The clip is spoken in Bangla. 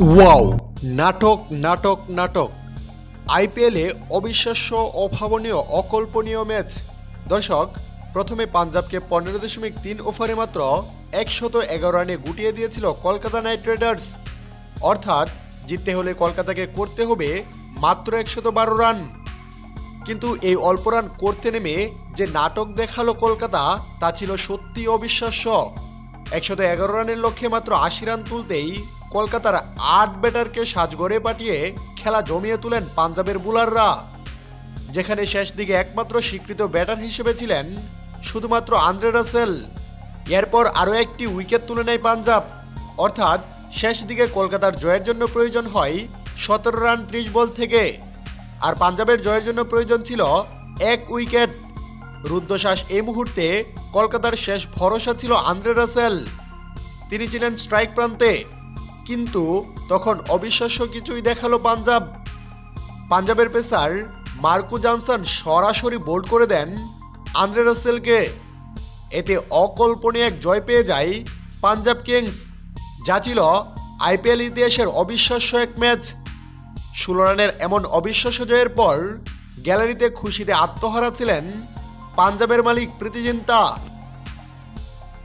ওয়াও, নাটক নাটক নাটক। আইপিএলে অবিশ্বাস্য, অভাবনীয়, অকল্পনীয় ম্যাচ। দর্শক, প্রথমে পাঞ্জাবকে পনেরো দশমিক তিন ওভারে মাত্র একশত এগারো রানে গুটিয়ে দিয়েছিল কলকাতা নাইট রাইডার্স। অর্থাৎ, জিততে হলে কলকাতাকে করতে হবে মাত্র একশত বারো রান। কিন্তু এই অল্প রান করতে নেমে যে নাটক দেখাল কলকাতা, তা ছিল সত্যি অবিশ্বাস্য। একশত এগারো রানের লক্ষ্যে মাত্র আশি রান তুলতেই কলকাতার আট ব্যাটারকে সাজগড়ে পাঠিয়ে খেলা জমিয়ে তুলেন পাঞ্জাবের বুলাররা, যেখানে শেষ দিকে একমাত্র স্বীকৃত ব্যাটার হিসেবে ছিলেন শুধুমাত্র আন্দ্রে রাসেল। এরপর আরও একটি উইকেট তুলে নেয় পাঞ্জাব। অর্থাৎ শেষ দিকে কলকাতার জয়ের জন্য প্রয়োজন হয় সতেরো রান ত্রিশ বল থেকে। আর পাঞ্জাবের জয়ের জন্য প্রয়োজন ছিল এক উইকেট। রুদ্ধশ্বাস এই মুহূর্তে কলকাতার শেষ ভরসা ছিল আন্দ্রে রাসেল। তিনি ছিলেন স্ট্রাইক প্রান্তে। কিন্তু তখন অবিশ্বাস্য কিছুই দেখাল পাঞ্জাব। পাঞ্জাবের পেসার মার্কো জনসন সরাসরি বোল্ড করে দেন আন্দ্রে রাসেলকে। এতে অকল্পনীয় এক জয় পেয়ে যায় পাঞ্জাব কিংস, যা ছিল আইপিএল ইতিহাসের অবিশ্বাস্য এক ম্যাচ। ষোলো রানের এমন অবিশ্বাস্য জয়ের পর গ্যালারিতে খুশিতে আত্মহারা ছিলেন পাঞ্জাবের মালিক প্রীতি জিন্তা